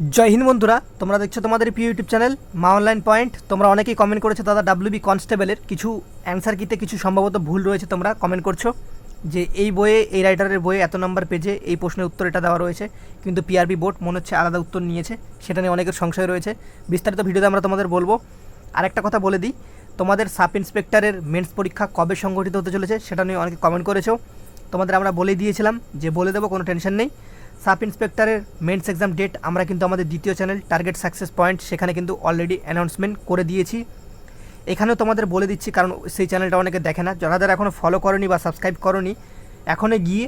জয় হিন্দ বন্ধুরা, তোমরা দেখছ তোমাদের প্রিয় YouTube channel Maa online point তোমরা অনেকেই কমেন্ট করেছ দাদা ডাব্লিউবি কনস্টেবলের কিছু অ্যান্সার কিতে কিছু সম্ভবত ভুল রয়েছে তোমরা কমেন্ট করছ যে এই বইয়ে, এই রাইটারের বইয়ে এত নম্বর পেজে এই প্রশ্নের উত্তর এটা দেওয়া রয়েছে। কিন্তু পিআরবি বোর্ড মনে হচ্ছে আলাদা উত্তর নিয়েছে, সেটা নিয়ে অনেকের সংশয় রয়েছে। বিস্তারিত ভিডিওতে আমরা তোমাদের বলব। আরেকটা কথা বলে দিই, তোমাদের সাব ইন্সপেক্টরের মেন্স পরীক্ষা কবে সংগঠিত হতে চলেছে সেটা নিয়ে অনেকে কমেন্ট করেছ। তোমাদের আমরা বলে দিয়েছিলাম যে বলে দেবো, কোনো টেনশন নেই। সাব ইন্সপেক্টরের মেন্স এক্সাম ডেট, আমরা কিন্তু আমাদের দ্বিতীয় চ্যানেল টার্গেট সাকসেস পয়েন্ট, সেখানে কিন্তু অলরেডি অ্যানাউন্সমেন্ট করে দিয়েছি। এখানেও তোমাদের বলে দিচ্ছি, কারণ সেই চ্যানেলটা অনেকে দেখে না। যারা যারা এখনও ফলো করনি বা সাবস্ক্রাইব করনি, এখনই গিয়ে,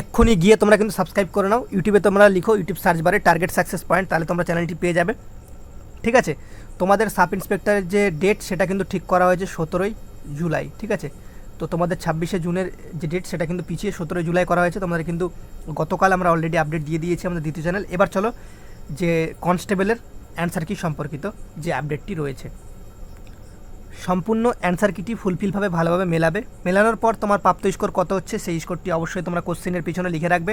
এক্ষুনি গিয়ে তোমরা কিন্তু সাবস্ক্রাইব করে নাও। ইউটিউবে তোমরা লিখো ইউটিউব সার্চ বারে টার্গেট সাকসেস পয়েন্ট তাহলে তোমরা চ্যানেলটি পেয়ে যাবে। ঠিক আছে? তোমাদের সাব ইন্সপেক্টরের যে ডেট সেটা কিন্তু ঠিক করা হয়েছে সতেরোই জুলাই, ঠিক আছে? তো তোমাদের ছাব্বিশে জুনের যে ডেট সেটা কিন্তু পিছিয়ে সতেরোই জুলাই করা হয়েছে। তোমাদের কিন্তু গতকাল আমরা অলরেডি আপডেট দিয়ে দিয়েছি আমাদের দ্বিতীয় চ্যানেল এবার চলো যে কনস্টেবলের অ্যান্সার কি সম্পর্কিত যে আপডেটটি রয়েছে। সম্পূর্ণ অ্যান্সার কিটি ফুলফিলভাবে ভালোভাবে মেলাবে। মেলানোর পর তোমার প্রাপ্ত স্কোর কত হচ্ছে, সেই স্কোরটি অবশ্যই তোমরা কোশ্চেনের পিছনে লিখে রাখবে।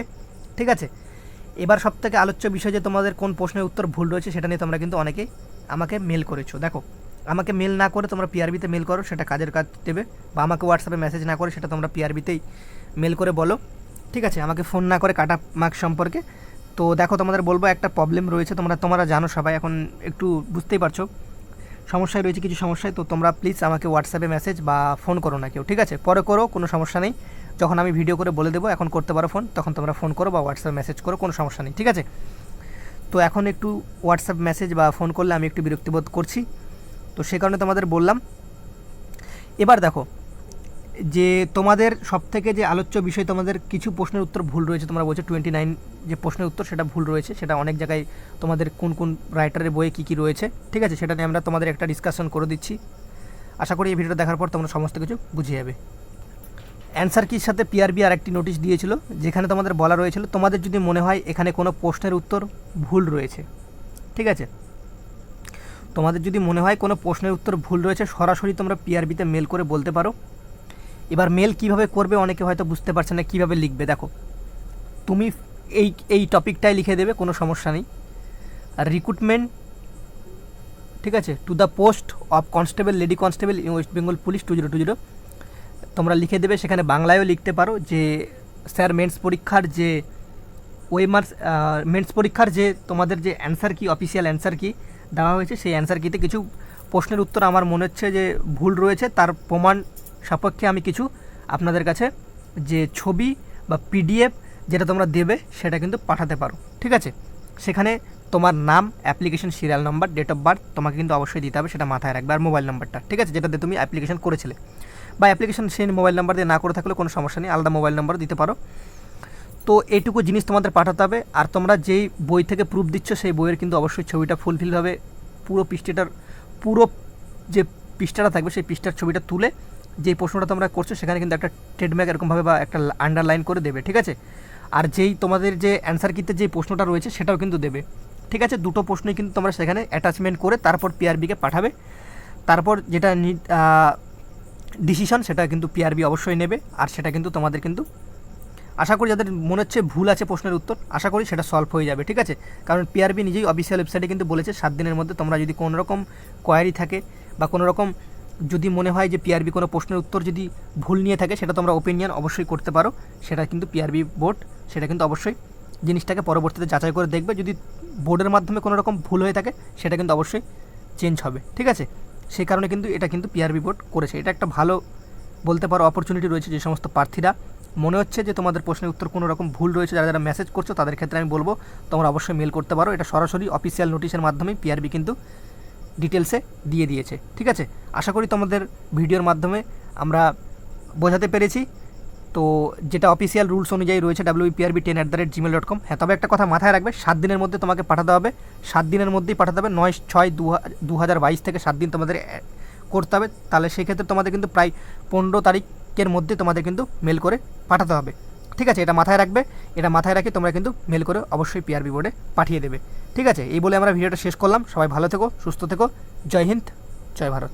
ঠিক আছে? এবার সব থেকে আলোচ্য বিষয় যে তোমাদের কোন প্রশ্নের উত্তর ভুল রয়েছে, সেটা নিয়ে তোমরা কিন্তু অনেকেই আমাকে মেল করেছ। দেখো আমাকে মেল না করে তোমরা পিআরবিতে মেল করো, সেটা কাজের কাজ দেবে। বা আমাকে হোয়াটসঅ্যাপে মেসেজ না করে, সেটা তোমরা পিআরবিতেই মেল করে বলো। ঠিক আছে? আমাকে ফোন না করে কাটা মার্ক সম্পর্কে। তো দেখো, তোমাদের বলব, একটা প্রবলেম রয়েছে। তোমরা তোমরা জানো সবাই, এখন একটু বুঝতেই পারছ। সমস্যায় রয়েছে কিছু সমস্যায়, তো তোমরা প্লিজ আমাকে হোয়াটসঅ্যাপে মেসেজ বা ফোন করো না কেউ। ঠিক আছে? পরে করো, কোনো সমস্যা নেই। যখন আমি ভিডিও করে বলে দেবো, এখন করতে পারো ফোন তখন তোমরা ফোন করো বা হোয়াটসঅ্যাপে মেসেজ করো, কোনো সমস্যা নেই। ঠিক আছে? তো এখন একটু হোয়াটসঅ্যাপ মেসেজ বা ফোন করলে আমি একটু বিরক্তিবোধ করছি। তো সে কারণে তোমাদের বললাম। এবার দেখো, যে তোমাদের সব থেকে যে আলোচ্য বিষয়, তোমাদের কিছু প্রশ্নের উত্তর ভুল রয়েছে, তোমরা বলছো টোয়েন্টি নাইন যে প্রশ্নের উত্তর, সেটা ভুল রয়েছে, সেটা অনেক জায়গায় তোমাদের কোন কোন রাইটারের বইয়ে কী কী রয়েছে, ঠিক আছে? সেটা নিয়ে আমরা তোমাদের একটা ডিসকাশন করে দিচ্ছি। আশা করি এই ভিডিওটা দেখার পর তোমরা সমস্ত কিছু বুঝে যাবে। অ্যান্সার কির সাথে পিআরবি আর একটি নোটিশ দিয়েছিল, যেখানে তোমাদের বলা রয়েছিল, তোমাদের যদি মনে হয় এখানে কোনো প্রশ্নের উত্তর ভুল রয়েছে, ঠিক আছে? তোমাদের যদি মনে হয় কোনো প্রশ্নের উত্তর ভুল রয়েছে, সরাসরি তোমরা পিআরবিতে মেল করে বলতে পারো। এবার মেল কীভাবে করবে অনেকে হয়তো বুঝতে পারছে না, কীভাবে লিখবে, দেখো। তুমি এই এই টপিকটাই লিখে দেবে, কোনো সমস্যা নেই। আর রিক্রুটমেন্ট ঠিক আছে? To the post of constable lady constable in West Bengal police two zero two zero তোমরা লিখে দেবে, সেখানে বাংলায়ও লিখতে পারো যে স্যার মেন্স পরীক্ষার যে ওয়েমার্স মেন্স পরীক্ষার যে তোমাদের যে অ্যান্সার কি অফিসিয়াল অ্যান্সার কি দেওয়া হয়েছে, সেই অ্যান্সার কিতে কিছু প্রশ্নের উত্তর আমার মনে হচ্ছে যে ভুল রয়েছে। তার প্রমাণ সপক্ষে আমি কিছু আপনাদের কাছে যে ছবি বা পিডিএফ যেটা তোমরা দেবে সেটা কিন্তু পাঠাতে পারো। ঠিক আছে? সেখানে তোমার নাম application serial number date of birth তোমাকে কিন্তু অবশ্যই দিতে হবে, সেটা মাথায় রাখবে, আর মোবাইল নাম্বারটা ঠিক আছে? যেটাতে তুমি অ্যাপ্লিকেশন করেছিলে। বা অ্যাপ্লিকেশন সেই মোবাইল নাম্বার দিয়ে না করে থাকলে কোনো সমস্যা নেই, আলাদা মোবাইল নাম্বার দিতে পারো। তো এইটুকু জিনিস তোমাদের পাঠাতে হবে। আর তোমরা যেই বই থেকে প্রুফ দিচ্ছ, সেই বইয়ের কিন্তু অবশ্যই ছবিটা ফুলফিলভাবে পুরো পৃষ্ঠটার, পুরো যে পৃষ্ঠাটা থাকবে, সেই পৃষ্ঠার ছবিটা তুলে যেই প্রশ্নটা তোমরা করছ, সেখানে কিন্তু একটা ট্রেডম্যাক এরকমভাবে বা একটা আন্ডারলাইন করে দেবে, ঠিক আছে? আর যেই তোমাদের যে অ্যান্সার কিতে যে প্রশ্নটা রয়েছে, সেটাও কিন্তু দেবে, ঠিক আছে? দুটো প্রশ্নই কিন্তু তোমরা সেখানে অ্যাটাচমেন্ট করে তারপর পিআরবিকে পাঠাবে। তারপর যেটা ডিসিশন সেটা কিন্তু পিআরবি অবশ্যই নেবে। আর সেটা কিন্তু তোমাদের কিন্তু আশা করি যাদের মনে হচ্ছে ভুল আছে প্রশ্নের উত্তর, আশা করি সেটা সলভ হয়ে যাবে, ঠিক আছে? কারণ পিআরবি নিজেই অফিসিয়াল ওয়েবসাইটে কিন্তু বলেছে, সাত দিনের মধ্যে তোমরা যদি কোনো রকম কোয়ারি থাকে বা কোনো রকম যদি মনে হয় যে পিআরবি কোনো প্রশ্নের উত্তর যদি ভুল নিয়ে থাকে, সেটা তোমরা ওপিনিয়ন অবশ্যই করতে পারো। সেটা কিন্তু পিআরবি বোর্ড সেটা কিন্তু অবশ্যই জিনিসটাকে পরবর্তীতে যাচাই করে দেখবে। যদি বোর্ডের মাধ্যমে কোনো রকম ভুল হয়ে থাকে, সেটা কিন্তু অবশ্যই চেঞ্জ হবে, ঠিক আছে? সেই কারণে কিন্তু এটা কিন্তু পিআরবি বোর্ড করেছে। এটা একটা ভালো বলতে পারো অপরচুনিটি রয়েছে যে সমস্ত প্রার্থীরা মনে হচ্ছে যে তোমাদের প্রশ্নের উত্তর কোনো রকম ভুল রয়েছে, যারা যারা মেসেজ করছ তাদের ক্ষেত্রে আমি বলব, তোমরা অবশ্যই মেল করতে পারো। এটা সরাসরি অফিসিয়াল নোটিশের মাধ্যমে পিআরবি কিন্তু ডিটেলসে দিয়ে দিয়েছে, ঠিক আছে? আশা করি তোমাদের ভিডিওর মাধ্যমে আমরা বোঝাতে পেরেছি। তো যেটা অফিসিয়াল রুলস অনুযায়ী রয়েছে WPRB ten at the rate gmail dot com হ্যাঁ তবে একটা কথা মাথায় রাখবে, সাত দিনের মধ্যে তোমাকে পাঠাতে হবে। সাত দিনের মধ্যেই পাঠাতে হবে, নয়, ছয়, দু হাজার বাইশ থেকে সাত দিন তোমাদের করতে হবে। তাহলে সেক্ষেত্রে তোমাদের কিন্তু প্রায় পনেরো তারিখের মধ্যে তোমাদের কিন্তু মেল করে পাঠাতে হবে। ঠিক আছে? এটা মাথায় রাখবে। এটা মাথায় রাখে তোমরা কিন্তু মেল করে অবশ্যই পিআরবি বোর্ডে পাঠিয়ে দেবে। ঠিক আছে? এই বলে আমরা ভিডিওটা শেষ করলাম। সবাই ভালো থেকো, সুস্থ থেকো। জয় হিন্দ, জয় ভারত।